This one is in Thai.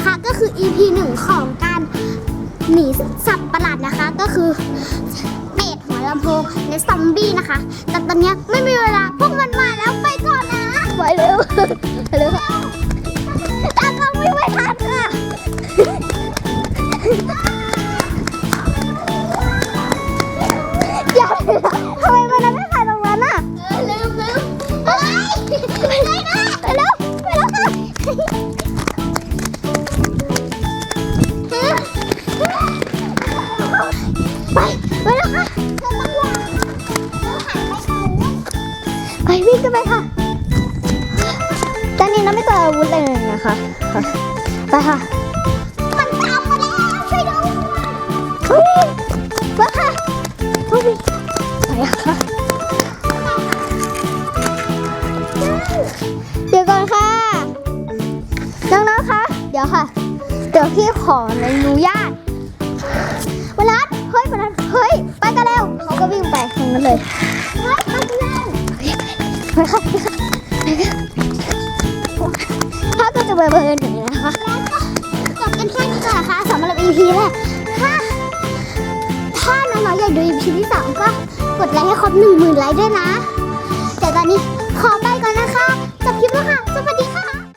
นะคะก็คือ EP หนึ่งของการหนีสับประหลาดนะคะ ก็คือเป็ดหัวลำโพงและซอมบี้นะคะ แต่ตอนเนี้ยไม่มีเวลาพวกมันมาแล้วไปก่อนนะไปเร็วไปเร็วตากล้องไม่ไหวทันค่ะอย่าทำไมมันไม ไปแล้วค่ะไปวิ่งกันไปค่ะ ตอนนี้เราไม่ตัวอาวุธเลยนะคะค่ะไปค่ะมันตามมาแล้วช่วยด้วยเฮ้ยมาค่ะโอ้ยไปค่ะเดี๋ยวก่อนค่ะ น้องๆคะเดี๋ยวค่ะ เดี๋ยวพี่ขออนุญาต ก็วิ่งไปทางนั้นเลยเฮ้ยไปกันเร็วไปค่ะไปค่ะไปค่ะถ้าก็จะเบอร์เบอร์หน่อยนะคะจบกันแค่นี้ก่อนนะคะสำหรับ EP แรกถ้าถ้าน้องๆอยากดู EP ที่สองก็กดไลค์ให้ครบหนึ่งหมื่นไลค์ด้วยนะ แต่ตอนนี้ขอไป